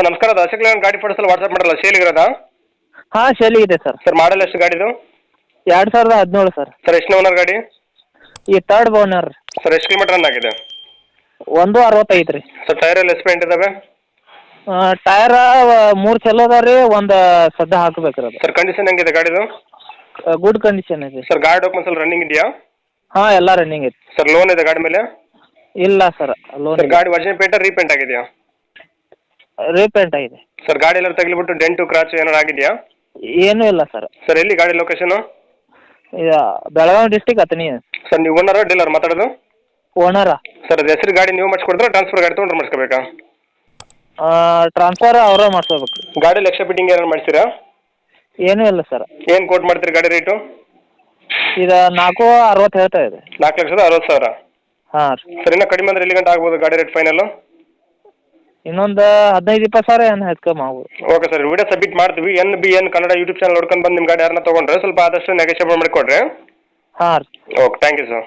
Sir ನಮಸ್ಕಾರ. ಅದು Ashok Leyland ಗಾಡಿ ಫೋಟೋಸಲ್ಲಿ ವಾಟ್ಸಪ್ ಮಾಡಲ್ಲ. ಸೇಲಿಗಿರೋದಾ ಹಾ ಶೇಲ್ ಇದೆ ಸರ್. ಸರ್ ಮಾಡಲ್ ಎಷ್ಟು ಗಾಡಿದು? ಎರಡ್ ಸಾವಿರದ ಹದಿನೇಳು ಸರ್. ಸರ್ ಎಷ್ಟು ಓನರ್ ಗಾಡಿ? ಈ ತರ್ಡ್ ಓನರ್. ಸರ್ ಎಷ್ಟು ಕಿಲೋಮೀಟರ್ ರನ್ ಆಗಿದೆ? ಒಂದು ಅರವತ್ತೈದು ರೀ. ಸರ್ ಟೈರ್ ಎಲ್ಲ ಎಸ್ಪೆಂಟ್ ಇದಾವೆ? ಟೈರ್ ಮೂರು ಚಲೋ ಅದಾವ ರೀ ಒಂದು ಸದ್ದ ಹಾಕಬೇಕು ಅದು. ಸರ್ ಕಂಡೀಷನ್ ಹೆಂಗಿದೆ ಗಾಡಿದು? ಗುಡ್ ಕಂಡೀಷನ್ ಇದೆ. ಸರ್ ಗಾಡಿ ಡಾಕ್ಯುಮೆಂಟ್ಸ್ ಎಲ್ಲ ರನ್ನಿಂಗ್ ಇದೆಯಾ? ಹಾ ಎಲ್ಲ ರನ್ನಿಂಗ್ ಐತಿ. ಸರ್ ಲೋನ್ ಇದೆ ಗಾಡಿ ಮೇಲೆ? ಇಲ್ಲ ಸರ್ ಲೋನ್ ಸರ್ ಗಾಡಿ ವರ್ಜಿನ್ ಪೇಂಟ್ ರೀಪೇಂಟ್ ಆಗಿದೆಯಾ? ರೀಪೇಂಟ್ ಆಗಿದೆ ಸರ್ ಗಾಡಿ ಎಲ್ಲ ತಗಲಿಬಿಟ್ಟು ಡೆಂಟು ಕ್ರಾಚ್ ಏನಾರು ಆಗಿದೆಯಾ? ಏನೂ ಇಲ್ಲ ಸರ್ ಸರ್ ಎಲ್ಲಿ ಗಾಡಿ ಲೊಕೇಶನ್ ಇದು ಬೆಳಗಾವಿ ಡಿಸ್ಟಿಕ್ ಅತನಿ ಸರ್ ನೀವು ಓನರ್ ಡೀಲರ್ ಮಾತಾಡೋದು? ಓನರ ಸರ್ ಅದು ಹೆಸರು ಗಾಡಿ ನೀವು ಮಾಡಿಸ್ಕೊಡ್ತಾರೆ ಟ್ರಾನ್ಸ್ಫರ್ ಗಾಡಿ ತೊಗೊಂಡ್ರೆ ಮಾಡಿಸ್ಕೋಬೇಕಾ? ಟ್ರಾನ್ಸ್ಫರ್ ಅವರೇ ಮಾಡಿಸ್ಕೋಬೇಕು. ಗಾಡಿ ಲಕ್ಷ ಫಿಟ್ಟಿಂಗ್ ಏನಾರು ಮಾಡ್ತೀರಾ ಏನೂ ಇಲ್ಲ ಸರ್ ಏನು ಕೋಟ್ ಮಾಡ್ತೀರಿ ಗಾಡಿ ರೇಟು ಇದು ನಾಲ್ಕು ಅರವತ್ತು ಹೇಳ್ತಾ ಇದೆ. ನಾಲ್ಕು ಲಕ್ಷದ ಅರವತ್ತು ಸಾವಿರ. ಹಾಂ ಸರ್ ಇನ್ನೂ ಕಡಿಮೆ ಅಂದ್ರೆ ಎಲ್ಲಿ ಗಂಟೆ ಆಗ್ಬೋದು ಗಾಡಿ ರೇಟ್ ಫೈನಲ್ಲು ಇನ್ನೊಂದು ಹದಿನೈದು ಇಪ್ಪತ್ತು ಸಾವಿರ ಏನು ಹೆಚ್ಚು ಓಕೆ ಸರ್ ವಿಡಿಯೋ ಸಬ್ಮಿಟ್ ಮಾಡ್ತೀವಿ. N B N Kannada YouTube channel ನೋಡ್ಕೊಂಡು ಬಂದು ನಿಮ್ಮ ಗಾಡಿ ಯಾರನ್ನ ತೊಗೊಂಡ್ರೆ ಸ್ವಲ್ಪ ಆದಷ್ಟು ನೆಗೋಷಿಯೇಬಲ್ ಮಾಡಿಕೊಡ್ರಿ. ಹಾಂ ರೀ. Okay thank you sir